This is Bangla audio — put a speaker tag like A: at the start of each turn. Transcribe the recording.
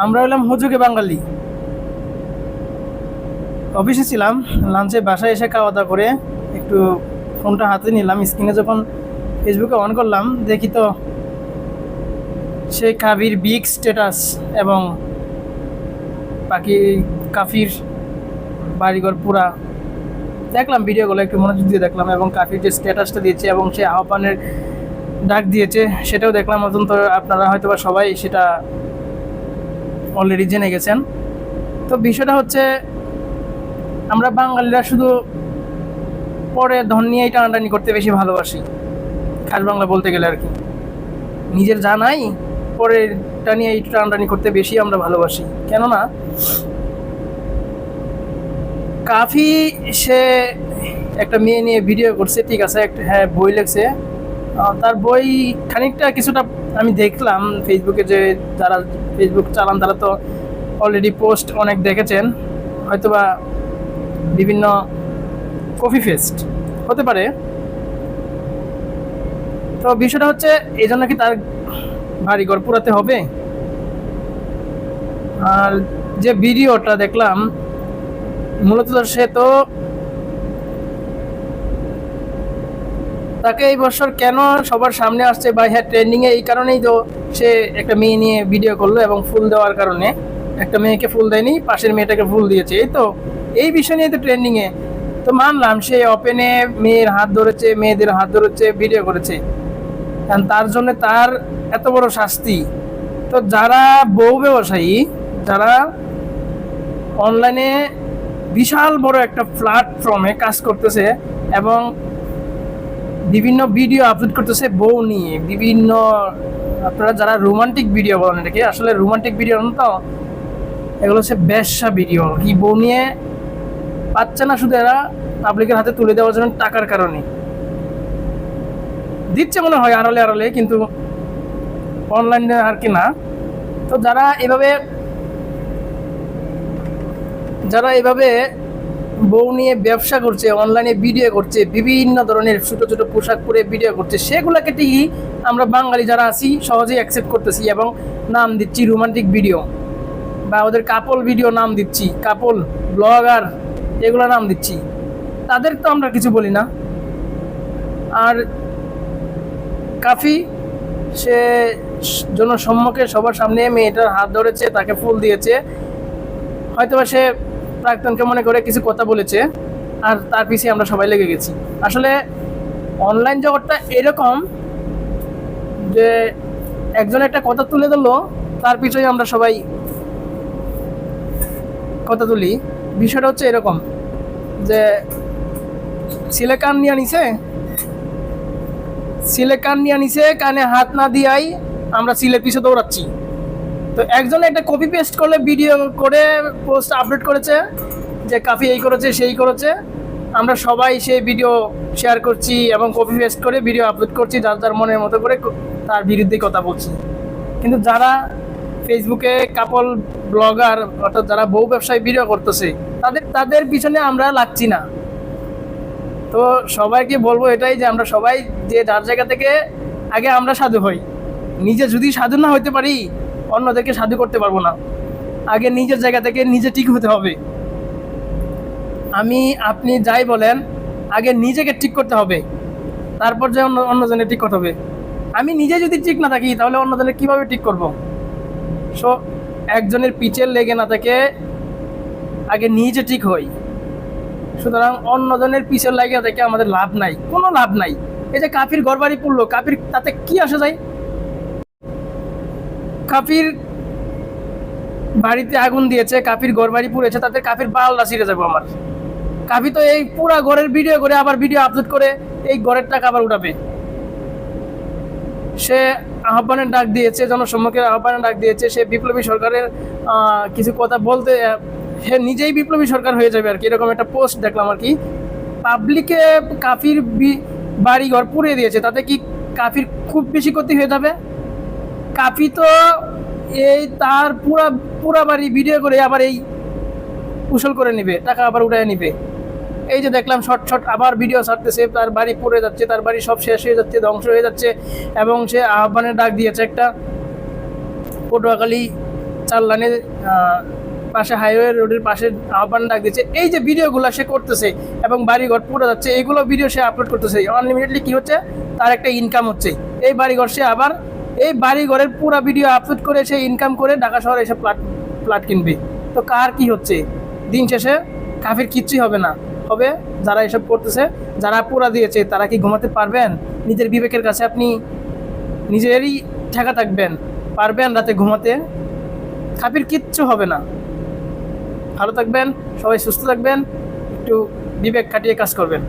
A: আমরা হলাম হুজুকে বাঙালি। অফিসে ছিলাম, লাঞ্চে বাসায় এসে খাওয়া দাওয়া করে একটু ফোনটা হাতে নিলাম স্ক্রিনে যখন ফেসবুকে অন করলাম, দেখি তো সেই কাবির বিগ স্ট্যাটাস এবং বাকি কাফির বাড়িঘর পুরা। দেখলাম ভিডিওগুলো, একটু মনোযোগ দিয়ে দেখলাম এবং কাফির যে স্ট্যাটাসটা দিয়েছে এবং সে আহ্বানের ডাক দিয়েছে, সেটাও দেখলাম। অত্যন্ত আপনারা হয়তো সবাই সেটা অলরেডি জেনে গেছেন। তো বিষয়টা হচ্ছে আমরা বাঙালিরা শুধু পরে ধন নিয়েই টানাটানি করতে বেশি ভালোবাসি। খাস বাংলা বলতে গেলে আর কি। নিজের জানাই পরে টানিয়ে এই টানাটানি করতে বেশি আমরা ভালোবাসি। কেননা কাফি সে একটা মেয়ে নিয়ে ভিডিও করছে ঠিক আছে একটা হ্যাঁ বই আহ, তার বই খানিকটা কিছুটা আমি দেখলাম ফেসবুকে যে যারা ফেসবুক চালান, তারা তো অলরেডি পোস্ট অনেক দেখেছেন। হয়তোবা বিভিন্ন কফি ফেস্ট হতে পারে। তো বিষয়টা হচ্ছে, এই জন্য কি তার বাড়ি ঘর পুরাতে হবে? আর যে ভিডিওটা দেখলাম, মূলত সে তো তাকে এই বছর কেন সবার সামনে আসছে? বা হ্যাঁ ট্রেন্ডিংয়ে এই কারণেই তো সে একটা মেয়ে নিয়ে ভিডিও করল এবং ফুল দেওয়ার কারণে একটা মেয়েকে ফুল দেয়নি, পাশের মেয়েটাকে ফুল দিয়েছে। এই তো, এই বিষয় নিয়ে তো ট্রেন্ডিংয়ে তো মানলাম, সে ওপেনে মেয়ের হাত ধরেছে, মেয়েদের হাত ধরেছে ভিডিও করেছে। কারণ তার জন্য তার এত বড় শাস্তি। তো যারা বউ ব্যবসায়ী, যারা অনলাইনে বিশাল বড় একটা প্ল্যাটফর্মে কাজ করতেছে এবং বিভিন্ন ভিডিও আপলোড করতেছে বউ নিয়ে। বিভিন্ন, আপনারা যারা রোমান্টিক ভিডিও বলেন এটাকে, আসলে রোমান্টিক ভিডিও না তো, এগুলো হচ্ছে ব্যবসা ভিডিও কি বউ নিয়ে পাচ্ছে না শুধু এরা পাবলিকের হাতে তুলে দেওয়ার জন্য টাকার কারণে। দিচ্ছে মনে হয় আড়ালে আড়ালে, কিন্তু অনলাইনে আর কি না। তো যারা এভাবে যারা এভাবে বউ নিয়ে ব্যবসা করছে অনলাইনে ভিডিও করছে, বিভিন্ন ধরনের ছোটো ছোটো পোশাক পরে ভিডিও করছে, সেগুলোকে ঠিকই আমরা বাঙালি যারা আছি, সহজেই অ্যাকসেপ্ট করতেছি এবং নাম দিচ্ছি রোমান্টিক ভিডিও বা ওদের কাপল ভিডিও নাম দিচ্ছি কাপল ব্লগার এগুলো নাম দিচ্ছি। তাদের তো আমরা কিছু বলি না। আর কাফি, সে জনসম্মুখে সবার সামনে মেয়েটার হাত ধরেছে, তাকে ফুল দিয়েছে। হয়তোবা সে প্রাক্তনকে মনে করে কিছু কথা বলেছে আর তার পিছিয়ে আমরা সবাই লেগে গেছি। আসলে অনলাইন জগৎটা এরকম যে একজন একটা কথা তুলে ধরলো, তার পিছনে আমরা সবাই কথা তুলি। বিষয়টা হচ্ছে এরকম যে ছেলে কান নিয়ে নিছে, ছেলে কান নিয়ে নিছে, কানে হাত না দিয়াই আমরা সিলের পিছে দৌড়াচ্ছি। তো একজন একটা কপি পেস্ট করলে ভিডিও করে পোস্ট আপলোড করেছে, যে কাফি এই করেছে, সেই করেছে। আমরা সবাই সেই ভিডিও শেয়ার করছি এবং কপি পেস্ট করে ভিডিও আপলোড করছি, যার যার মনের মতো করে তার বিরুদ্ধে কথা বলছি। কিন্তু যারা ফেসবুকে কাপল ব্লগার অর্থাৎ যারা বউ ব্যবসায় ভিডিও করতেছে, তাদের তাদের পিছনে আমরা লাগছি না। তো সবাইকে বলব এটাই যে আমরা সবাই যে যার জায়গা থেকে আগে আমরা সাধু হই, নিজে যদি সাধু না হইতে পারি অন্যদেরকে সাধু করতে পারব না। আগে নিজের জায়গা থেকে নিজে ঠিক হতে হবে। আমি, আপনি যাই বলেন, আগে নিজেকে ঠিক করতে হবে। তারপর যে অন্য অন্যজনের ঠিক করতে হবে। আমি নিজে যদি ঠিক না থাকি, তাহলে অন্যজনের কীভাবে ঠিক করব? সো একজনের পিছের লেগে না থাকে আগে নিজে ঠিক হই। সুতরাং অন্যজনের পিছের লাগিয়ে থেকে আমাদের লাভ নাই। কোনো লাভ নাই। এই যে কাফির ঘরবাড়ি পড়ল, কাফির তাতে কি আসা যায়? কাফির বাড়িতে আগুন দিয়েছে, কাফির ঘর বাড়ি পুড়েছে, তাতে কাফির বালটা ছিঁড়ে যাব আমার। কাফি তো এই পুরা ঘরের ভিডিও করে, আবার ভিডিও আপলোড করে, এই ঘরের টাকা আবার উঠাবে। সে আহ্বানের ডাক দিয়েছে জনসম্মুখে আহ্বানের ডাক দিয়েছে, সে বিপ্লবী সরকারের কিছু কথা বলতে সে নিজেই বিপ্লবী সরকার হয়ে যাবে আর কি, এরকম একটা পোস্ট দেখলাম আর কি। পাবলিকে কাফির বাড়ি ঘর পুড়িয়ে দিয়েছে, তাতে কি কাফির খুব বেশি ক্ষতি হয়ে যাবে? কাফি তো এই তার পুরা পুরা বাড়ি ভিডিও করে আবার এই কুশল করে নিবে, টাকা আবার উঠায় নিবে। এই যে দেখলাম শর্ট শর্ট আবার ভিডিও ছাড়তেছে, তার বাড়ি পড়ে যাচ্ছে, তার বাড়ি সব শেষ হয়ে যাচ্ছে, ধ্বংস হয়ে যাচ্ছে, এবং সে আহ্বানের ডাক দিয়েছে একটা পটুয়াখালী চার লাইনে পাশে হাইওয়ে রোডের পাশে আহ্বান ডাক দিচ্ছে এই যে ভিডিওগুলো সে করতেছে এবং বাড়িঘর পুরো যাচ্ছে এইগুলো ভিডিও সে আপলোড করতেছে। আনলিমিটেডলি কি হচ্ছে? তার একটা ইনকাম হচ্ছে। এই বাড়িঘর সে আবার এই বাড়ি ঘরের পুরো ভিডিও আপলোড করে সে ইনকাম করে ঢাকা শহরে এসে প্লাট প্লাট কিনবে। তো কার কি হচ্ছে? দিন শেষে কাফের কিচ্ছুই হবে না। হবে যারা এসব করতেছে, যারা পুরা দিয়েছে, তারা কি ঘুমাতে পারবেন? নিজের বিবেকের কাছে আপনি নিজেরই ঠেকা থাকবেন। পারবেন রাতে ঘুমাতে? কাফির কিচ্ছু হবে না। ভালো থাকবেন, সবাই সুস্থ থাকবেন, একটু বিবেক কাটিয়ে কাজ করবেন।